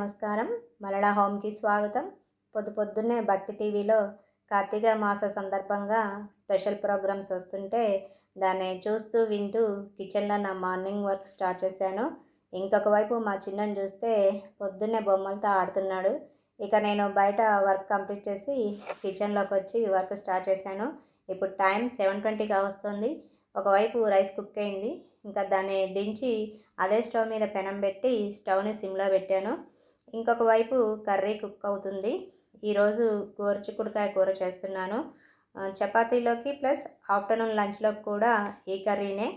నమస్కారం. మలడా హోమ్కి స్వాగతం. పొద్దు పొద్దున్నే భక్తి టీవీలో కార్తీక మాస సందర్భంగా స్పెషల్ ప్రోగ్రామ్స్ వస్తుంటే దాన్ని చూస్తూ వింటూ కిచెన్లో నా మార్నింగ్ వర్క్ స్టార్ట్ చేశాను. ఇంకొక వైపు మా చిన్నని చూస్తే పొద్దున్నే బొమ్మలతో ఆడుతున్నాడు. ఇక నేను బయట వర్క్ కంప్లీట్ చేసి కిచెన్లోకి వచ్చి వర్క్ స్టార్ట్ చేశాను. ఇప్పుడు టైం సెవెన్ ట్వంటీగా వస్తుంది. ఒకవైపు రైస్ కుక్ అయింది. ఇంకా దాన్ని దించి అదే స్టవ్ మీద పెనం పెట్టి స్టవ్ని సిమ్లో పెట్టాను. ఇంకొక వైపు కర్రీ కుక్ అవుతుంది. ఈరోజు గోరుచిక్కుడుకాయ కూర చేస్తున్నాను. చపాతీలోకి ప్లస్ ఆఫ్టర్నూన్ లంచ్లోకి కూడా ఈ కర్రీనే.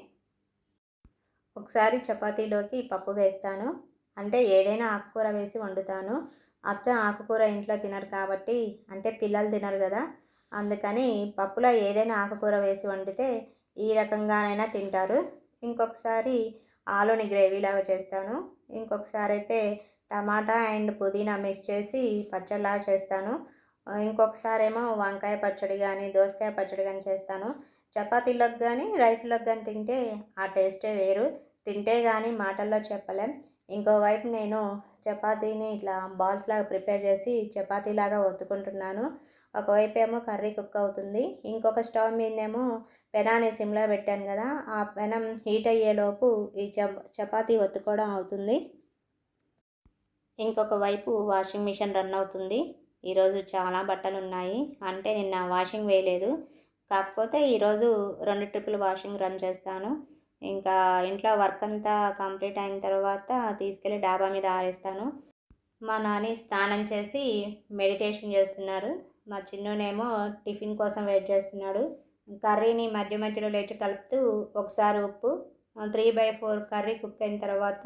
ఒకసారి చపాతీలోకి పప్పు వేస్తాను. అంటే ఏదైనా ఆకుకూర వేసి వండుతాను. అచ్చ ఆకుకూర ఇంట్లో తినరు కాబట్టి అంటే పిల్లలు తినరు కదా. అందుకని పప్పులో ఏదైనా ఆకుకూర వేసి వండితే ఈ రకంగానైనా తింటారు. ఇంకొకసారి ఆలుని గ్రేవీలాగా చేస్తాను. ఇంకొకసారి అయితే టమాటా అండ్ పుదీనా మిక్స్ చేసి పచ్చడిలాగా చేస్తాను. ఇంకొకసారి ఏమో వంకాయ పచ్చడి కానీ దోసకాయ పచ్చడి కానీ చేస్తాను. చపాతీలోకి కానీ రైస్లోకి కానీ తింటే ఆ టేస్టే వేరు. తింటే కానీ మాటల్లో చెప్పలేం. ఇంకోవైపు నేను చపాతీని ఇట్లా బాల్స్ లాగా ప్రిపేర్ చేసి చపాతీలాగా ఒత్తుకుంటున్నాను. ఒకవైపు ఏమో కర్రీ కుక్ అవుతుంది. ఇంకొక స్టవ్ మీదేమో పెనాన్ని సిమ్లో పెట్టాను కదా ఆ పెనం హీట్ అయ్యేలోపు ఈ చపాతీ ఒత్తుకోవడం అవుతుంది. ఇంకొక వైపు వాషింగ్ మిషన్ రన్ అవుతుంది. ఈరోజు చాలా బట్టలు ఉన్నాయి అంటే నిన్న వాషింగ్ వేయలేదు. కాకపోతే ఈరోజు రెండు ట్రిప్పులు వాషింగ్ రన్ చేస్తాను. ఇంకా ఇంట్లో వర్క్ అంతా కంప్లీట్ అయిన తర్వాత తీసుకెళ్ళి డాబా మీద ఆరేస్తాను. మా నాని స్నానం చేసి మెడిటేషన్ చేస్తున్నారు. మా చిన్నునేమో టిఫిన్ కోసం వెయిట్ చేస్తున్నాడు. కర్రీని మధ్య మధ్యలో లేచి కలుపుతూ ఒకసారి ఉప్పు three by four curry cook అయిన తర్వాత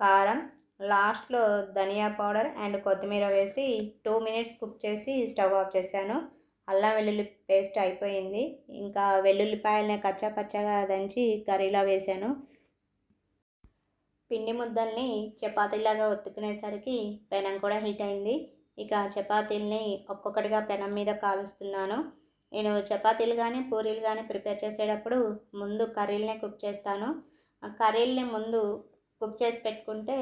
కారం లాస్ట్లో ధనియా పౌడర్ అండ్ కొత్తిమీర వేసి టూ మినిట్స్ కుక్ చేసి స్టవ్ ఆఫ్ చేశాను. అల్లం వెల్లుల్లి పేస్ట్ అయిపోయింది. ఇంకా వెల్లుల్లిపాయలని కచ్చా పచ్చగా దంచి కర్రీలో వేశాను. పిండి ముద్దల్ని చపాతీలాగా ఒత్తుకునేసరికి పెనం కూడా హీట్ అయింది. ఇక చపాతీల్ని ఒక్కొక్కటిగా పెనం మీద కాలుస్తున్నాను. నేను చపాతీలు కానీ పూరీలు కానీ ప్రిపేర్ చేసేటప్పుడు ముందు కర్రీలనే కుక్ చేస్తాను. ఆ కర్రీల్ని ముందు కుక్ చేసి పెట్టుకుంటే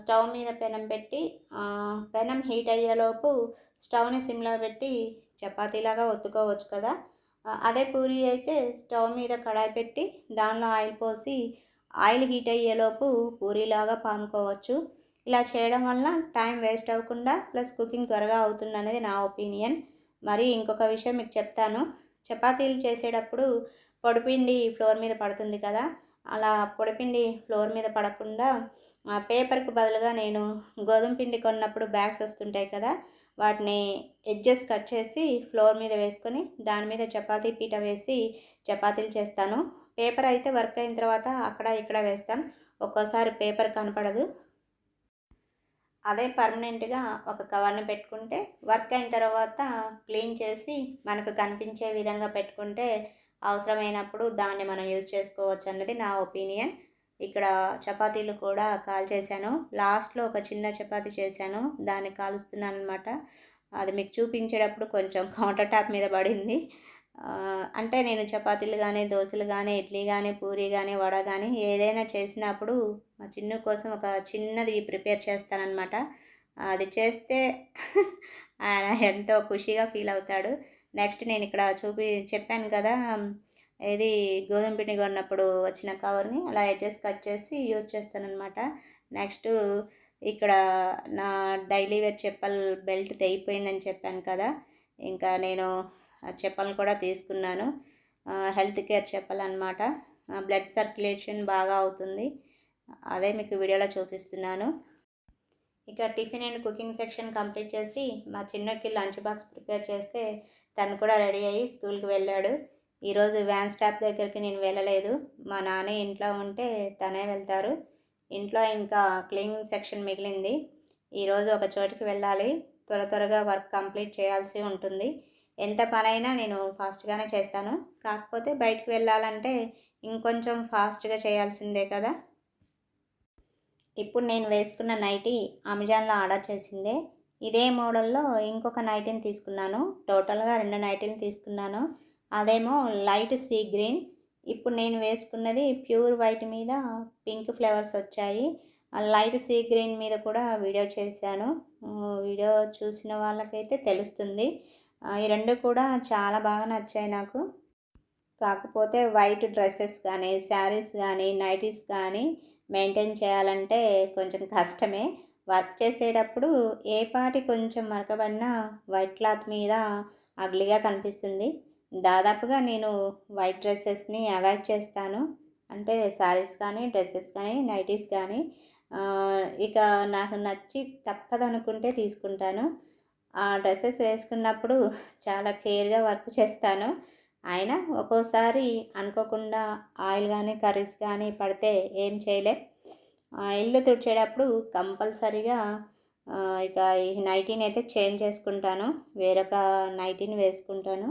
స్టవ్ మీద పెనం పెట్టి పెనం హీట్ అయ్యేలోపు స్టవ్ని సిమ్లో పెట్టి చపాతీలాగా ఒత్తుకోవచ్చు కదా. అదే పూరీ అయితే స్టవ్ మీద కడాయి పెట్టి దానిలో ఆయిల్ పోసి ఆయిల్ హీట్ అయ్యేలోపు పూరీలాగా పాముకోవచ్చు. ఇలా చేయడం వల్ల టైం వేస్ట్ అవ్వకుండా ప్లస్ కుకింగ్ త్వరగా అవుతుంది అనేది నా ఒపీనియన్. మరి ఇంకొక విషయం మీకు చెప్తాను. చపాతీలు చేసేటప్పుడు పొడిపిండి ఫ్లోర్ మీద పడుతుంది కదా. అలా పొడిపిండి ఫ్లోర్ మీద పడకుండా పేపర్కి బదులుగా నేను గోధుమ పిండి కొన్నప్పుడు బ్యాగ్స్ వస్తుంటాయి కదా వాటిని ఎడ్జెస్ కట్ చేసి ఫ్లోర్ మీద వేసుకొని దాని మీద చపాతీ పీట వేసి చపాతీలు చేస్తాను. పేపర్ అయితే వర్క్ అయిన తర్వాత అక్కడ ఇక్కడ వేస్తాం. ఒక్కోసారి పేపర్ కనపడదు. అదే పర్మనెంట్గా ఒక కవర్ని పెట్టుకుంటే వర్క్ అయిన తర్వాత క్లీన్ చేసి మనకు కనిపించే విధంగా పెట్టుకుంటే అవసరమైనప్పుడు దాన్ని మనం యూజ్ చేసుకోవచ్చు అన్నది నా ఒపీనియన్. ఇక్కడ చపాతీలు కూడా కాల్ చేశాను. లాస్ట్లో ఒక చిన్న చపాతీ చేశాను. దాన్ని కాలుస్తున్నాను అనమాట అది మీకు చూపించేటప్పుడు కొంచెం కౌంటర్ టాప్ మీద పడింది. అంటే నేను చపాతీలు కానీ దోశలు కానీ ఇడ్లీ కానీ పూరి కానీ వడ కానీ ఏదైనా చేసినప్పుడు మా చిన్ను కోసం ఒక చిన్నది ప్రిపేర్ చేస్తానన్నమాట. అది చేస్తే ఆయన ఎంతో ఖుషిగా ఫీల్ అవుతాడు. నెక్స్ట్ నేను ఇక్కడ చూపి చెప్పాను కదా ఇది గోధుమ పిండి కొన్నప్పుడు వచ్చిన కవర్ని అలా ఎడ్జెస్ కట్ చేసి యూజ్ చేస్తానన్నమాట. నెక్స్ట్ ఇక్కడ నా డైలీ వేర్ చెప్పల్ బెల్ట్ తెగిపోయిందని చెప్పాను కదా. ఇంకా నేను ఆ చెప్పలను కూడా తీసుకున్నాను. హెల్త్ కేర్ చెప్పలు అనమాట బ్లడ్ సర్క్యులేషన్ బాగా అవుతుంది. అదే మీకు వీడియోలో చూపిస్తున్నాను. ఇక tiffin and cooking section complete చేసి మా చిన్నకి లంచ్ బాక్స్ ప్రిపేర్ చేస్తే తను కూడా రెడీ అయ్యి స్కూల్కి వెళ్ళాడు. ఈరోజు వ్యాన్ స్టాప్ దగ్గరికి నేను వెళ్ళలేదు. మా నాన్న ఇంట్లో ఉంటే తనే వెళ్తారు. ఇంట్లో ఇంకా క్లీనింగ్ సెక్షన్ మిగిలింది. ఈరోజు ఒక చోటికి వెళ్ళాలి. త్వర త్వరగా వర్క్ కంప్లీట్ చేయాల్సి ఉంటుంది. ఎంత పనైనా నేను ఫాస్ట్గానే చేస్తాను. కాకపోతే బయటికి వెళ్ళాలంటే ఇంకొంచెం ఫాస్ట్గా చేయాల్సిందే కదా. ఇప్పుడు నేను వేసుకున్న నైటీ అమెజాన్లో ఆర్డర్ చేసిందే. ఇదే మోడల్లో ఇంకొక నైటీని తీసుకున్నాను. టోటల్గా రెండు నైటీలు తీసుకున్నాను. అదేమో లైట్ సీ గ్రీన్. ఇప్పుడు నేను వేసుకున్నది ప్యూర్ వైట్ మీద పింక్ ఫ్లేవర్స్ వచ్చాయి. లైట్ సీ గ్రీన్ మీద కూడా వీడియో చేశాను. వీడియో చూసిన వాళ్ళకైతే తెలుస్తుంది. ఈ రెండు కూడా చాలా బాగా నచ్చాయి నాకు. కాకపోతే వైట్ డ్రెస్సెస్ కానీ శారీస్ కానీ నైటీస్ కానీ మెయింటైన్ చేయాలంటే కొంచెం కష్టమే. వర్క్ చేసేటప్పుడు ఏ పాటి కొంచెం మరకబడినా వైట్ క్లాత్ మీద అగ్లీగా కనిపిస్తుంది. దాదాపుగా నేను వైట్ డ్రెస్సెస్ని అవాయిడ్ చేస్తాను. అంటే శారీస్ కానీ డ్రెస్సెస్ కానీ నైటీస్ కానీ ఇక నాకు నచ్చి తప్పదనుకుంటే తీసుకుంటాను. ఆ డ్రెస్సెస్ వేసుకున్నప్పుడు చాలా కేర్గా వర్క్ చేస్తాను. అయినా ఒక్కోసారి అనుకోకుండా ఆయిల్ కానీ కర్రీస్ కానీ పడితే ఏం చేయలే. ఇల్లు తుడిచేటప్పుడు కంపల్సరీగా ఇక ఈ నైటీని అయితే చేంజ్ చేసుకుంటాను. వేరొక నైటీని వేసుకుంటాను.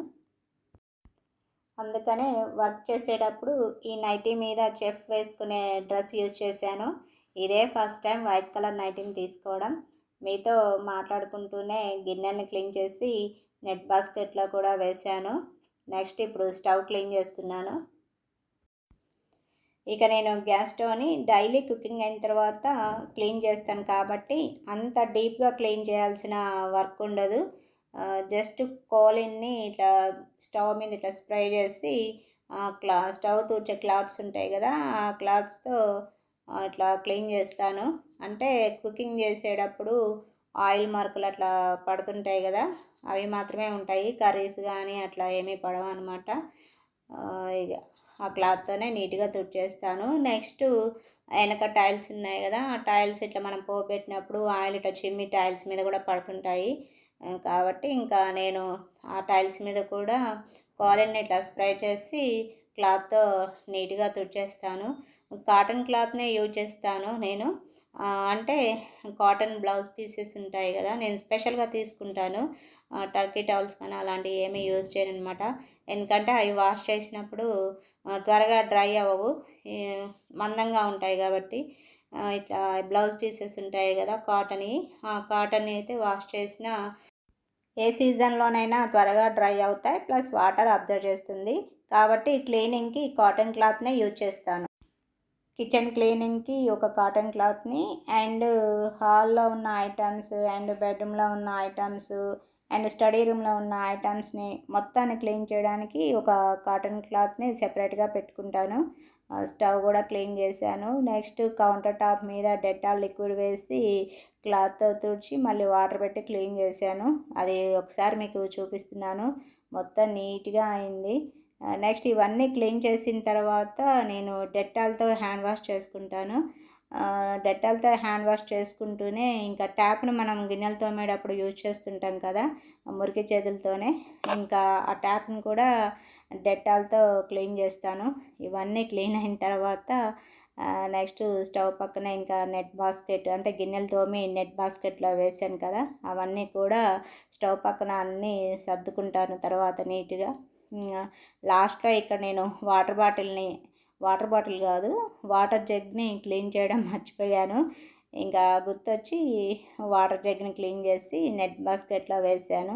అందుకనే వర్క్ చేసేటప్పుడు ఈ నైటీ మీద చెఫ్ వేసుకునే డ్రెస్ యూజ్ చేశాను. ఇదే ఫస్ట్ టైం వైట్ కలర్ నైటీని తీసుకోవడం. మీతో మాట్లాడుకుంటూనే గిన్నెని క్లీన్ చేసి నెట్ బాస్కెట్లో కూడా వేశాను. నెక్స్ట్ ఇప్పుడు స్టవ్ క్లీన్ చేస్తున్నాను. ఇక నేను గ్యాస్ స్టవ్ని డైలీ కుకింగ్ అయిన తర్వాత క్లీన్ చేస్తాను కాబట్టి అంత డీప్గా క్లీన్ చేయాల్సిన వర్క్ ఉండదు. జస్ట్ కోలిన్ని ఇట్లా స్టవ్ మీద ఇట్లా స్ప్రే చేసి క్లా స్టవ్ తూర్చే క్లాత్స్ ఉంటాయి కదా ఆ క్లాత్స్తో ఇట్లా క్లీన్ చేస్తాను. అంటే కుకింగ్ చేసేటప్పుడు ఆయిల్ మార్కులు అట్లా పడుతుంటాయి కదా అవి మాత్రమే ఉంటాయి. కర్రీస్ కానీ అట్లా ఏమీ పడవు అనమాట ఇక ఆ క్లాత్తోనే నీట్గా తుడిచేస్తాను. నెక్స్ట్ వెనక టైల్స్ ఉన్నాయి కదా ఆ టైల్స్ ఇట్లా మనం పోపెట్టినప్పుడు ఆయిల్ ఇట్లా చిమ్మి టైల్స్ మీద కూడా పడుతుంటాయి. కాబట్టి ఇంకా నేను ఆ టైల్స్ మీద కూడా కాలన్ ఇట్లా స్ప్రే చేసి క్లాత్తో నీట్గా తుడిచేస్తాను. కాటన్ క్లాత్నే యూజ్ చేస్తాను నేను. అంటే కాటన్ బ్లౌజ్ పీసెస్ ఉంటాయి కదా నేను స్పెషల్గా తీసుకుంటాను. టర్కీ టవల్స్ కానీ అలాంటివి ఏమీ యూజ్ చేయను అనమాట ఎందుకంటే అవి వాష్ చేసినప్పుడు త్వరగా డ్రై అవ్వవు. మందంగా ఉంటాయి కాబట్టి ఇట్లా బ్లౌజ్ పీసెస్ ఉంటాయి కదా కాటన్వి. ఆ కాటన్ అయితే వాష్ చేసిన ఏ సీజన్లోనైనా త్వరగా డ్రై అవుతాయి ప్లస్ వాటర్ అబ్జర్వ్ చేస్తుంది. కాబట్టి క్లీనింగ్కి కాటన్ క్లాత్నే యూజ్ చేస్తాను. కిచెన్ క్లీనింగ్కి ఒక కాటన్ క్లాత్ని అండ్ హాల్లో ఉన్న ఐటమ్స్ అండ్ బెడ్రూమ్లో ఉన్న ఐటమ్స్ అండ్ స్టడీ రూమ్లో ఉన్న ఐటమ్స్ని మొత్తాన్ని క్లీన్ చేయడానికి ఒక కాటన్ క్లాత్ని సెపరేట్గా పెట్టుకుంటాను. స్టవ్ కూడా క్లీన్ చేశాను. నెక్స్ట్ కౌంటర్ టాప్ మీద డెటాల్ లిక్విడ్ వేసి క్లాత్తో తుడిచి మళ్ళీ వాటర్ పెట్టి క్లీన్ చేశాను. అది ఒకసారి మీకు చూపిస్తున్నాను. మొత్తం నీట్గా అయింది. నెక్స్ట్ ఇవన్నీ క్లీన్ చేసిన తర్వాత నేను డెట్టాల్తో హ్యాండ్ వాష్ చేసుకుంటాను. డెట్టాల్తో హ్యాండ్ వాష్ చేసుకుంటూనే ఇంకా ట్యాప్ను మనం గిన్నెలు తోమేటప్పుడు యూజ్ చేస్తుంటాం కదా మురికి చేతులతోనే. ఇంకా ఆ ట్యాప్ను కూడా డెట్టాల్తో క్లీన్ చేస్తాను. ఇవన్నీ క్లీన్ అయిన తర్వాత నెక్స్ట్ స్టవ్ పక్కన ఇంకా నెట్ బాస్కెట్ అంటే గిన్నెలు తోమి నెట్ బాస్కెట్లో వేసాను కదా అవన్నీ కూడా స్టవ్ పక్కన అన్నీ సర్దుకుంటాను తర్వాత నీట్గా. లాస్ట్లో ఇక్కడ నేను వాటర్ బాటిల్ని వాటర్ బాటిల్ కాదు వాటర్ జగ్ని క్లీన్ చేయడం మర్చిపోయాను. ఇంకా గుర్తొచ్చి వాటర్ జగ్ని క్లీన్ చేసి నెట్ బాస్కెట్లో వేసాను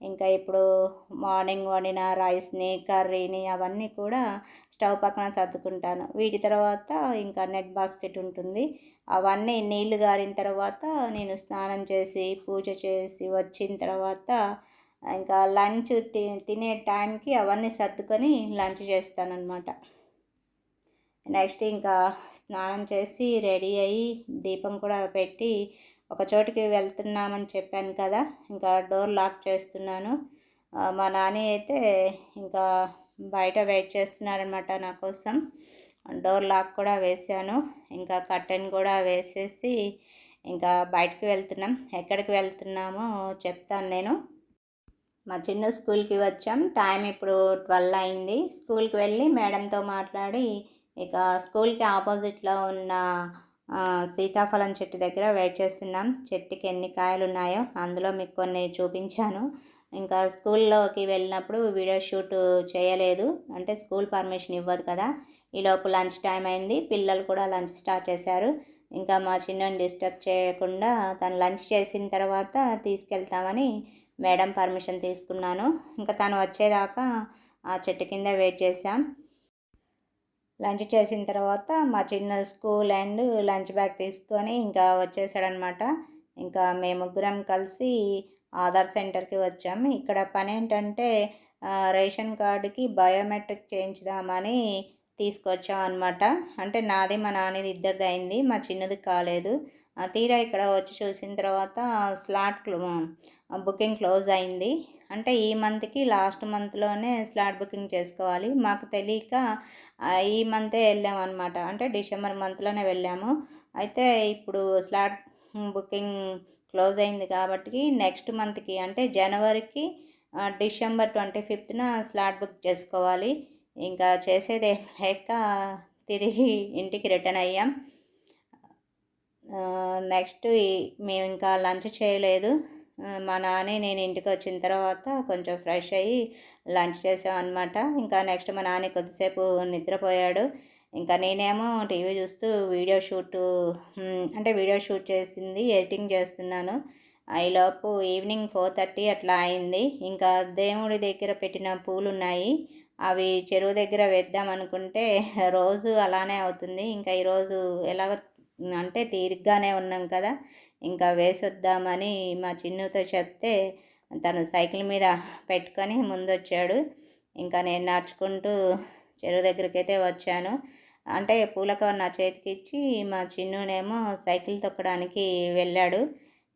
ఇంకా ఇప్పుడు మార్నింగ్ వండిన రైస్ని కర్రీని అవన్నీ కూడా స్టవ్ పక్కన సర్దుకుంటాను. వీటి తర్వాత ఇంకా నెట్ బాస్కెట్ ఉంటుంది. అవన్నీ నీళ్ళు గారిన తర్వాత నేను స్నానం చేసి పూజ చేసి వచ్చిన తర్వాత ఇంకా లంచ్ తినే టైంకి అవన్నీ సర్దుకొని లంచ్ చేస్తానన్నమాట. నెక్స్ట్ ఇంకా స్నానం చేసి రెడీ అయ్యి దీపం కూడా పెట్టి ఒక చోటికి వెళ్తున్నామని చెప్పాను కదా ఇంకా డోర్ లాక్ చేస్తున్నాను. మా నాని అయితే ఇంకా బయట వెయిట్ చేస్తున్నారనమాట నా కోసం. డోర్ లాక్ కూడా వేసాను ఇంకా కర్టెన్ కూడా వేసేసి ఇంకా బయటకు వెళ్తున్నాం. ఎక్కడికి వెళ్తున్నామో చెప్తాను నేను. మా చిన్న స్కూల్కి వచ్చాం. టైం ఇప్పుడు ట్వెల్వ్ అయింది. స్కూల్కి వెళ్ళి మేడంతో మాట్లాడి ఇక స్కూల్కి ఆపోజిట్లో ఉన్న సీతాఫలం చెట్టు దగ్గర వెయిట్ చేస్తున్నాం. చెట్టుకి ఎన్ని కాయలు ఉన్నాయో అందులో మీకు కొన్ని చూపించాను. ఇంకా స్కూల్లోకి వెళ్ళినప్పుడు వీడియో షూట్ చేయలేదు. అంటే స్కూల్ పర్మిషన్ ఇవ్వదు కదా. ఈలోపు లంచ్ టైం అయింది. పిల్లలు కూడా లంచ్ స్టార్ట్ చేశారు. ఇంకా మా చిన్న డిస్టర్బ్ చేయకుండా తను లంచ్ చేసిన తర్వాత తీసుకెళ్తామని మేడం పర్మిషన్ తీసుకున్నాను. ఇంకా తను వచ్చేదాకా ఆ చెట్టు కింద వెయిట్ చేశాం. లంచ్ చేసిన తర్వాత మా చిన్న స్కూల్ అండ్ లంచ్ బ్యాగ్ తీసుకొని ఇంకా వచ్చేసాడనమాట. ఇంకా మేము ముగ్గురం కలిసి ఆధార్ సెంటర్కి వచ్చాము. ఇక్కడ పని ఏంటంటే రేషన్ కార్డుకి బయోమెట్రిక్ చేయించుదామని తీసుకొచ్చాం అనమాట అంటే నాది మా నాన్నది ఇద్దరిది అయింది మా చిన్నది కాలేదు. తీరా ఇక్కడ వచ్చి చూసిన తర్వాత స్లాట్ బుకింగ్ క్లోజ్ అయింది. అంటే ఈ మంత్కి లాస్ట్ మంత్లోనే స్లాట్ బుకింగ్ చేసుకోవాలి. మాకు తెలియక ఈ మంతే వెళ్ళామన్నమాట. అంటే డిసెంబర్ మంత్లోనే వెళ్ళాము. అయితే ఇప్పుడు స్లాట్ బుకింగ్ క్లోజ్ అయింది కాబట్టి నెక్స్ట్ మంత్కి అంటే జనవరికి డిసెంబర్ ట్వంటీ ఫిఫ్త్న స్లాట్ బుక్ చేసుకోవాలి. ఇంకా చేసేది లేక తిరిగి ఇంటికి రిటర్న్ అయ్యాం. నెక్స్ట్ మేము ఇంకా లంచ్ చేయలేదు. మా నాన్న నేను ఇంటికి వచ్చిన తర్వాత కొంచెం ఫ్రెష్ అయ్యి లంచ్ చేసామన్నమాట. ఇంకా నెక్స్ట్ మా నాన్న కొద్దిసేపు నిద్రపోయాడు. ఇంకా నేనేమో టీవీ చూస్తూ వీడియో షూట్ అంటే వీడియో షూట్ చేసింది ఎడిటింగ్ చేస్తున్నాను. ఈలోపు ఈవినింగ్ ఫోర్ థర్టీ అట్లా అయింది. ఇంకా దేవుడి దగ్గర పెట్టిన పూలు ఉన్నాయి అవి చెరువు దగ్గర వేద్దాం అనుకుంటే రోజు అలానే అవుతుంది. ఇంకా ఈరోజు ఎలాగో అంటే తీరిగ్గానే ఉన్నాం కదా. ఇంకా వేసొద్దామని మా చిన్నుతో చెప్తే తను సైకిల్ మీద పెట్టుకొని ముందొచ్చాడు. ఇంకా నేను నడుచుకుంటూ చెరువు దగ్గరికి అయితే వచ్చాను. అంటే పూలకవర్ నా చేతికి ఇచ్చి మా చిన్నునేమో సైకిల్ తొక్కడానికి వెళ్ళాడు.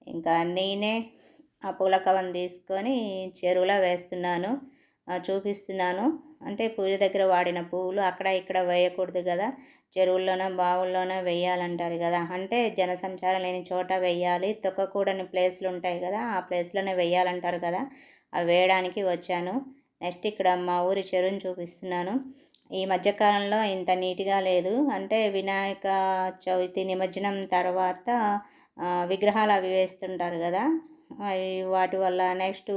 ఇంకా నేనే ఆ పూలకవన్ తీసుకొని చెరువులో వేస్తున్నాను. చూపిస్తున్నాను. అంటే పూజ దగ్గర వాడిన పువ్వులు అక్కడ ఇక్కడ వేయకూడదు కదా. చెరువుల్లోనో బావుల్లోనో వేయాలంటారు కదా. అంటే జనసంచారం లేని చోట వేయాలి. తొక్కకూడని ప్లేస్లు ఉంటాయి కదా. ఆ ప్లేస్లోనే వేయాలంటారు కదా. అవి వేయడానికి వచ్చాను. నెక్స్ట్ ఇక్కడ మా ఊరి చెరువుని చూపిస్తున్నాను. ఈ మధ్యకాలంలో ఇంత నీట్గా లేదు. అంటే వినాయక చవితి నిమజ్జనం తర్వాత విగ్రహాలు అవి వేస్తుంటారు కదా. వాటి వల్ల నెక్స్ట్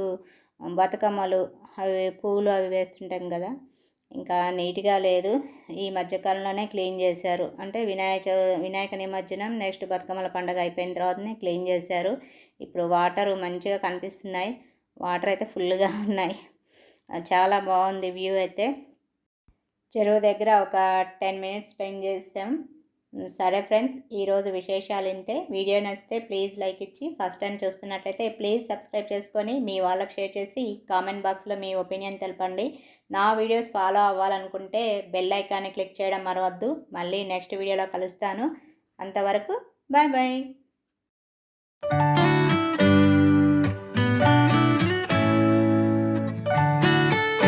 బతుకమ్మలు అవి పూలు అవి వేస్తుంటాం కదా. ఇంకా నీట్గా లేదు. ఈ మధ్యకాలంలోనే క్లీన్ చేశారు. అంటే వినాయక వినాయక నిమజ్జనం నెక్స్ట్ బతుకమ్మల పండుగ అయిపోయిన తర్వాతనే క్లీన్ చేశారు. ఇప్పుడు వాటర్ మంచిగా కనిపిస్తున్నాయి. వాటర్ అయితే ఫుల్గా ఉన్నాయి. చాలా బాగుంది వ్యూ అయితే. చెరువు దగ్గర ఒక టెన్ మినిట్స్ స్పెండ్ చేసాం. సరే ఫ్రెండ్స్ ఈరోజు విశేషాలు ఇంతే. వీడియో నచ్చితే ప్లీజ్ లైక్ ఇచ్చి ఫస్ట్ టైం చూస్తున్నట్లయితే ప్లీజ్ సబ్స్క్రైబ్ చేసుకొని మీ వాళ్ళకి షేర్ చేసి కామెంట్ బాక్స్లో మీ ఒపీనియన్ తెలపండి. నా వీడియోస్ ఫాలో అవ్వాలనుకుంటే బెల్ ఐకాన్ని క్లిక్ చేయడం మరవద్దు. మళ్ళీ నెక్స్ట్ వీడియోలో కలుస్తాను. అంతవరకు బాయ్ బాయ్.